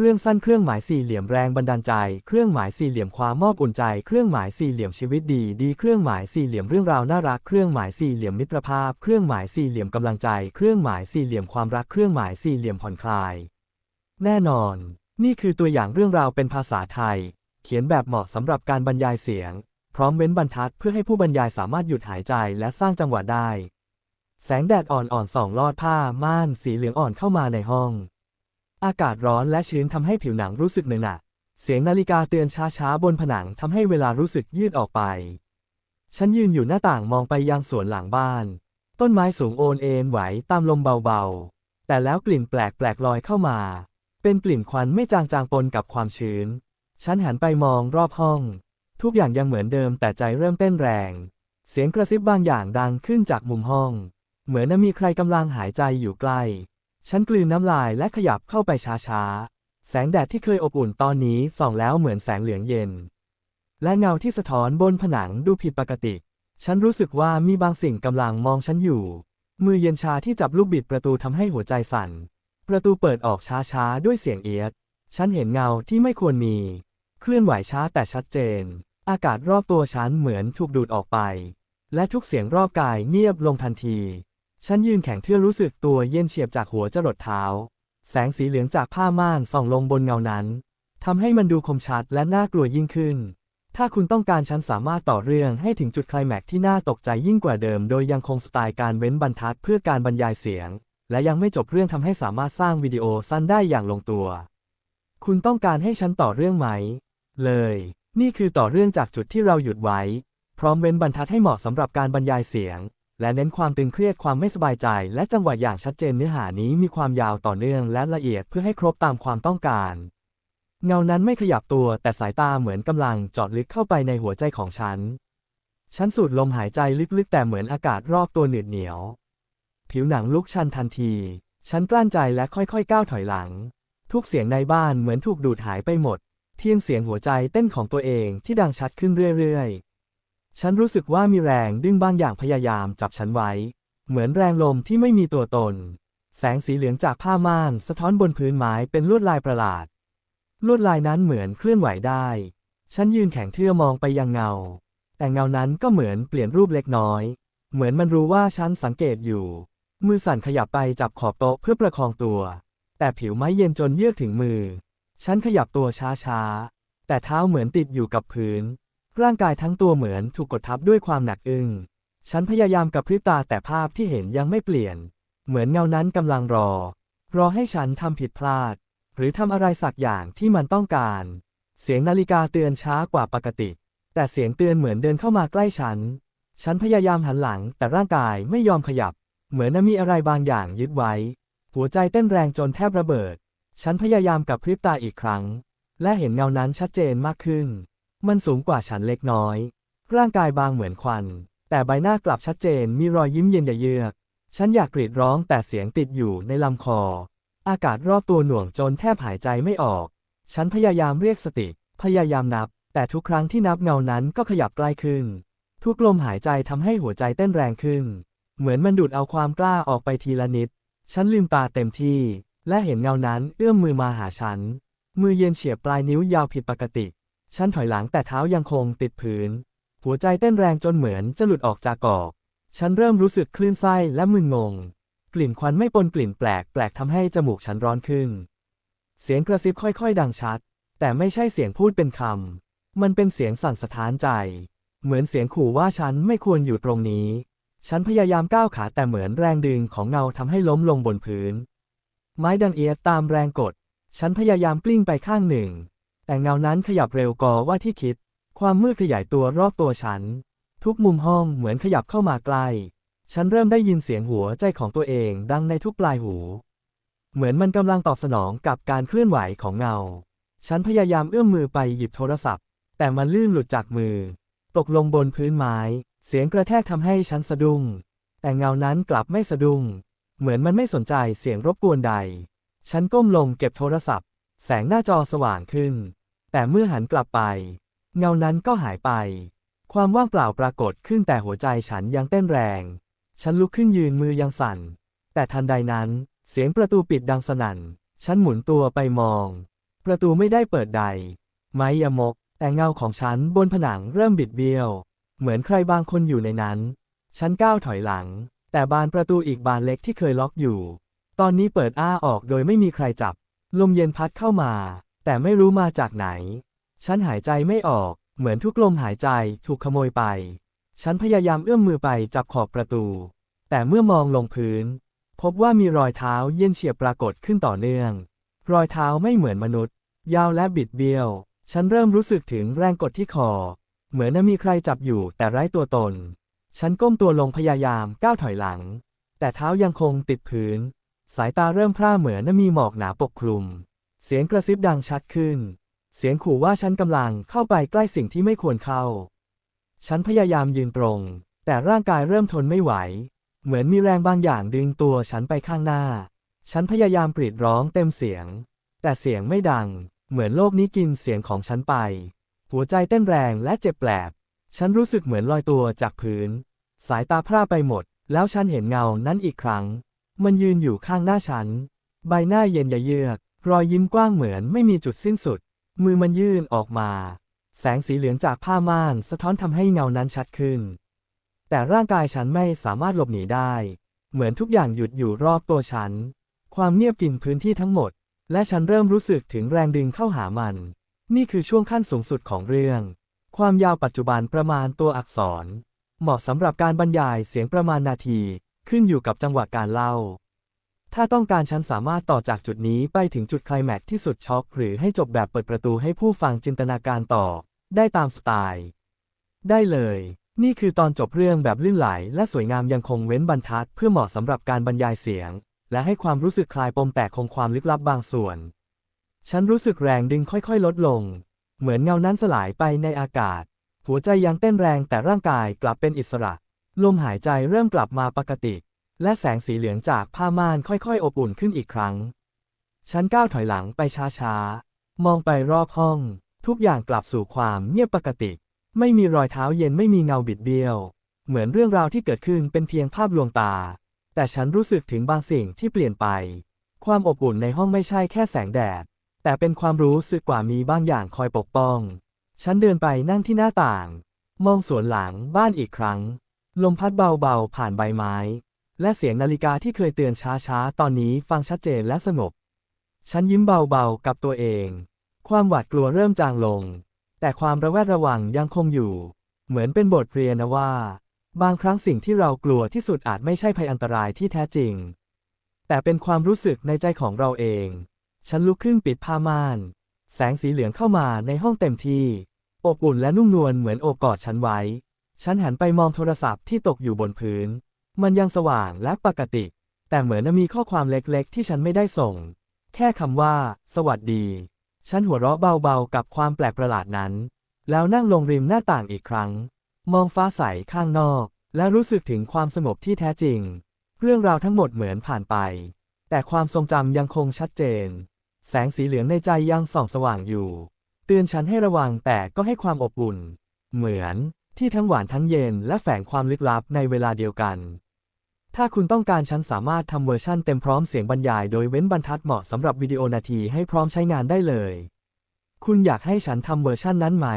เรื่องสั้นเครื่องหมายสี่เหลี่ยมแรงบันดาลใจ เครื่องหมายสี่เหลี่ยมความมอบอุ่นใจ เครื่องหมายสี่เหลี่ยมชีวิตดีดี เครื่องหมายสี่เหลี่ยมเรื่องราวน่ารัก เครื่องหมายสี่เหลี่ยมมิตรภาพ เครื่องหมายสี่เหลี่ยมกำลังใจ เครื่องหมายสี่เหลี่ยมความรัก เครื่องหมายสี่เหลี่ยมผ่อนคลาย แน่นอน นี่คือตัวอย่างเรื่องราวเป็นภาษาไทย เขียนแบบเหมาะสำหรับการบรรยายเสียง พร้อมเว้นบรรทัดเพื่อให้ผู้บรรยายสามารถหยุดหายใจและสร้างจังหวะได้ แสงแดดอ่อนๆส่องลอดผ้าม่านสีเหลืองอ่อนเข้ามาในห้อง อากาศร้อนและชื้นทำให้ผิวหนังรู้สึกเหนอยหนักเสียงนาฬิกาเตือนช้าๆบนผนังทำให้เวลารู้สึกยืดออกไป ฉันยืนอยู่หน้าต่างมองไปยังสวนหลังบ้าน ต้นไม้สูงโอนเอ็นไหวตามลมเบาๆ แต่แล้วกลิ่นแปลกๆลอยเข้ามา เป็นกลิ่นควันไม่จางๆปนกับความชื้น ฉันหันไปมองรอบห้อง ทุกอย่างยังเหมือนเดิมแต่ใจเริ่มเต้นแรง เสียงกระซิบบางอย่างดังขึ้นจากมุมห้อง เหมือนมีใครกำลังหายใจอยู่ใกล้ ฉันกลืนน้ำลายและขยับเข้าไปช้าๆ แสงแดดที่เคยอบอุ่นตอนนี้ส่องแล้วเหมือนแสงเหลืองเย็น และเงาที่สะท้อนบนผนังดูผิดปกติ ฉันรู้สึกว่ามีบางสิ่งกำลังมองฉันอยู่ มือเย็นชาที่จับลูกบิดประตูทำให้หัวใจสั่น ประตูเปิดออกช้าๆ ด้วยเสียงเอียด ฉันเห็นเงาที่ไม่ควรมี เคลื่อนไหวช้าแต่ชัดเจน อากาศรอบตัวฉันเหมือนถูกดูดออกไป และทุกเสียงรอบกายเงียบลงทันที ฉันยืนแข็งเทื่อรู้สึกตัวเย็นเฉียบจากหัวจรดเท้า แสงสีเหลืองจากผ้าม่านส่องลงบนเงานั้นทำให้มันดูคมชัดและน่ากลัวยิ่งขึ้น ถ้าคุณต้องการฉันสามารถต่อเรื่องให้ถึงจุดไคลแม็กที่น่าตกใจยิ่งกว่าเดิม โดยยังคงสไตล์การเว้นบรรทัดเพื่อการบรรยายเสียง และยังไม่จบเรื่องทำให้สามารถสร้างวิดีโอสั้นได้อย่างลงตัว คุณต้องการให้ฉันต่อเรื่องไหม เลย นี่คือต่อเรื่องจากจุดที่เราหยุดไว้ พร้อมเว้นบรรทัดให้เหมาะสำหรับการบรรยายเสียง และเน้นความตึงเครียดความไม่สบายใจ และจังหวะอย่างชัดเจนเนื้อหานี้มีความยาวต่อเนื่องและละเอียดเพื่อให้ครบตามความต้องการ เงานั้นไม่ขยับตัวแต่สายตาเหมือนกำลังจาะลึกเข้าไปในหัวใจของฉัน ฉันสูดลมหายใจลึกๆ แต่เหมือนอากาศรอบตัวเหนืดเหนียว ผิวหนังลุกชันทันที ฉันกลั้นใจและค่อยๆ ก้าวถอยหลัง ทุกเสียงในบ้านเหมือนถูกดูดหายไปหมด เพียงเสียงหัวใจเต้นของตัวเองที่ดังชัดขึ้นเรื่อยๆ ฉันรู้สึกว่ามีแรงดึงบางอย่างพยายามจับฉันไว้ เหมือนแรงลมที่ไม่มีตัวตน แสงสีเหลืองจากผ้าม่านสะท้อนบนพื้นไม้เป็นลวดลายประหลาด ลวดลายนั้นเหมือนเคลื่อนไหวได้ ฉันยืนแข็งเทื่อมองไปยังเงา แต่เงานั้นก็เหมือนเปลี่ยนรูปเล็กน้อย เหมือนมันรู้ว่าฉันสังเกตอยู่ มือสั่นขยับไปจับขอบโต๊ะเพื่อประคองตัว แต่ผิวไม้เย็นจนเยือกถึงมือ ฉันขยับตัวช้าๆ แต่เท้าเหมือนติดอยู่กับพื้น ร่างกายทั้งตัวเหมือนถูกกดทับด้วยความหนักอึ้ง ฉันพยายามกับพริบตาแต่ภาพที่เห็นยังไม่เปลี่ยน เหมือนเงานั้นกำลังรอ รอให้ฉันทำผิดพลาด หรือทำอะไรสักอย่างที่มันต้องการ เสียงนาฬิกาเตือนช้ากว่าปกติ แต่เสียงเตือนเหมือนเดินเข้ามาใกล้ฉัน ฉันพยายามหันหลังแต่ร่างกายไม่ยอมขยับ เหมือนมีอะไรบางอย่างยึดไว้ หัวใจเต้นแรงจนแทบระเบิด ฉันพยายามกับพริบตาอีกครั้ง และเห็นเงานั้นชัดเจนมากขึ้น มันสูงกว่าฉันเล็กน้อย ร่างกายบางเหมือนควัน แต่ใบหน้ากลับชัดเจนมีรอยยิ้มเย็นเยือก ฉันอยากกรีดร้องแต่เสียงติดอยู่ในลำคอ อากาศรอบตัวหน่วงจนแทบหายใจไม่ออก ฉันพยายามเรียกสติ พยายามนับ แต่ทุกครั้งที่นับเงานั้นก็ขยับใกล้ขึ้น ทุกลมหายใจทำให้หัวใจเต้นแรงขึ้น เหมือนมันดูดเอาความกล้าออกไปทีละนิด ฉันลืมตาเต็มที่ และเห็นเงานั้นเอื้อมมือมาหาฉัน มือเย็นเฉียบปลายนิ้วยาวผิดปกติ ฉันถอยหลังแต่เท้ายังคงติดพื้น หัวใจเต้นแรงจนเหมือนจะหลุดออกจากกอก ฉันเริ่มรู้สึกคลื่นไส้และมึนงง กลิ่นควันไม่ปนกลิ่นแปลกแปลกทำให้จมูกฉันร้อนขึ้น เสียงกระซิบค่อยๆ ดังชัด แต่ไม่ใช่เสียงพูดเป็นคำ มันเป็นเสียงสั่นสะท้านใจ เหมือนเสียงขู่ว่าฉันไม่ควรอยู่ตรงนี้ ฉันพยายามก้าวขาแต่เหมือนแรงดึงของเงาทำให้ล้มลงบนพื้น ไม้ดังเอียดตามแรงกด ฉันพยายามกลิ้งไปข้างหนึ่ง แต่เงานั้นขยับเร็วกว่าว่าที่คิด ความมืดขยายตัวรอบตัวฉัน ทุกมุมห้องเหมือนขยับเข้ามาใกล้ ฉันเริ่มได้ยินเสียงหัวใจของตัวเองดังในทุกปลายหู เหมือนมันกำลังตอบสนองกับการเคลื่อนไหวของเงา ฉันพยายามเอื้อมมือไปหยิบโทรศัพท์ แต่มันลื่นหลุดจากมือ ตกลงบนพื้นไม้ เสียงกระแทกทำให้ฉันสะดุ้ง แต่เงานั้นกลับไม่สะดุ้ง เหมือนมันไม่สนใจเสียงรบกวนใด ฉันก้มลงเก็บโทรศัพท์ แสงหน้าจอสว่างขึ้น แต่เมื่อหันกลับไป เงานั้นก็หายไป ความว่างเปล่าปรากฏขึ้นแต่หัวใจฉันยังเต้นแรง ฉันลุกขึ้นยืนมือยังสั่น แต่ทันใดนั้น เสียงประตูปิดดังสนั่น ฉันหมุนตัวไปมอง ประตูไม่ได้เปิดใด ไม้ยมก แต่เงาของฉันบนผนังเริ่มบิดเบี้ยว เหมือนใครบางคนอยู่ในนั้น ฉันก้าวถอยหลัง แต่บานประตูอีกบานเล็กที่เคยล็อกอยู่ ตอนนี้เปิดอ้าออกโดยไม่มีใครจับ ลมเย็นพัดเข้ามา แต่ไม่รู้มาจากไหน ฉันหายใจไม่ออก เหมือนทุกลมหายใจถูกขโมยไป ฉันพยายามเอื้อมมือไปจับขอบประตู แต่เมื่อมองลงพื้น พบว่ามีรอยเท้าเย็นเฉียบปรากฏขึ้นต่อเนื่อง รอยเท้าไม่เหมือนมนุษย์ ยาวและบิดเบี้ยว ฉันเริ่มรู้สึกถึงแรงกดที่คอ เหมือนมีใครจับอยู่แต่ไร้ตัวตน ฉันก้มตัวลงพยายามก้าวถอยหลัง แต่เท้ายังคงติดพื้น สายตาเริ่มพร่าเหมือนมีหมอกหนาปกคลุม เสียงกระซิบดังชัดขึ้น เสียงขู่ว่าฉันกำลังเข้าไปใกล้สิ่งที่ไม่ควรเข้า ฉันพยายามยืนตรง แต่ร่างกายเริ่มทนไม่ไหว เหมือนมีแรงบางอย่างดึงตัวฉันไปข้างหน้า ฉันพยายามกรีดร้องเต็มเสียง แต่เสียงไม่ดัง เหมือนโลกนี้กินเสียงของฉันไป หัวใจเต้นแรงและเจ็บแปลบ ฉันรู้สึกเหมือนลอยตัวจากพื้น สายตาพร่าไปหมด แล้วฉันเห็นเงานั้นอีกครั้ง มันยืนอยู่ข้างหน้าฉัน ใบหน้าเย็นยะเยือก รอยยิ้มกว้างเหมือนไม่มีจุดสิ้นสุด มือมันยื่นออกมา แสงสีเหลืองจากผ้าม่านสะท้อนทำให้เงานั้นชัดขึ้น แต่ร่างกายฉันไม่สามารถหลบหนีได้ เหมือนทุกอย่างหยุดอยู่รอบตัวฉัน ความเงียบกินพื้นที่ทั้งหมด และฉันเริ่มรู้สึกถึงแรงดึงเข้าหามัน นี่คือช่วงขั้นสูงสุดของเรื่อง ความยาวปัจจุบันประมาณตัวอักษร เหมาะสำหรับการบรรยายเสียงประมาณนาที ขึ้นอยู่กับจังหวะการเล่า ถ้าต้องการฉันสามารถต่อจากจุดนี้ไปถึงจุดไคลแม็กที่สุดช็อก หรือให้จบแบบเปิดประตูให้ผู้ฟังจินตนาการต่อ ได้ตามสไตล์ ได้เลย นี่คือตอนจบเรื่องแบบลื่นไหล และสวยงามยังคงเว้นบรรทัด เพื่อเหมาะสำหรับการบรรยายเสียง และให้ความรู้สึกคลายปมแต่คงความลึกลับบางส่วน ฉันรู้สึกแรงดึงค่อยๆ ลดลง เหมือนเงานั้นสลายไปในอากาศ หัวใจยังเต้นแรงแต่ร่างกายกลับเป็นอิสระ ลมหายใจเริ่มกลับมาปกติ และแสงสีเหลืองจากผ้าม่านค่อยๆ อบอุ่นขึ้นอีกครั้ง ฉันก้าวถอยหลังไปช้าๆ มองไปรอบห้อง ทุกอย่างกลับสู่ความเงียบปกติ ไม่มีรอยเท้าเย็นไม่มีเงาบิดเบี้ยว เหมือนเรื่องราวที่เกิดขึ้นเป็นเพียงภาพลวงตา แต่ฉันรู้สึกถึงบางสิ่งที่เปลี่ยนไป ความอบอุ่นในห้องไม่ใช่แค่แสงแดด แต่เป็นความรู้สึกกว่ามีบางอย่างคอยปกป้อง ฉันเดินไปนั่งที่หน้าต่าง มองสวนหลังบ้านอีกครั้ง ลมพัดเบาๆผ่านใบไม้ และเสียงนาฬิกาที่เคยเตือนช้าๆ ตอนนี้ฟังชัดเจนและสงบ ฉันยิ้มเบาๆ กับตัวเอง ความหวาดกลัวเริ่มจางลง แต่ความระแวดระวังยังคงอยู่ เหมือนเป็นบทเรียนนะว่า บางครั้งสิ่งที่เรากลัวที่สุดอาจไม่ใช่ภัยอันตรายที่แท้จริง แต่เป็นความรู้สึกในใจของเราเอง ฉันลุกขึ้นปิดผ้าม่าน แสงสีเหลืองเข้ามาในห้องเต็มที่ อบอุ่นและนุ่มนวลเหมือนโอบกอดฉันไว้ ฉันหันไปมองโทรศัพท์ที่ตกอยู่บนพื้น มันยังสว่างและปกติ แต่เหมือนมีข้อความเล็กๆ ที่ฉันไม่ได้ส่ง แค่คำว่า สวัสดี ฉันหัวเราะเบาๆ กับความแปลกประหลาดนั้น แล้วนั่งลงริมหน้าต่างอีกครั้ง มองฟ้าใสข้างนอก และรู้สึกถึงความสงบที่แท้จริง เรื่องราวทั้งหมดเหมือนผ่านไป แต่ความทรงจำยังคงชัดเจน แสงสีเหลืองในใจยังส่องสว่างอยู่ เตือนฉันให้ระวังแต่ก็ให้ความอบอุ่น เหมือน ที่ทั้งหวานทั้งเย็นและแฝงความลึกลับในเวลาเดียวกัน ถ้าคุณต้องการฉันสามารถทำเวอร์ชั่นเต็มพร้อมเสียงบรรยายโดยเว้นบรรทัดเหมาะสำหรับวิดีโอนาทีให้พร้อมใช้งานได้เลย คุณอยากให้ฉันทำเวอร์ชั่นนั้นไหม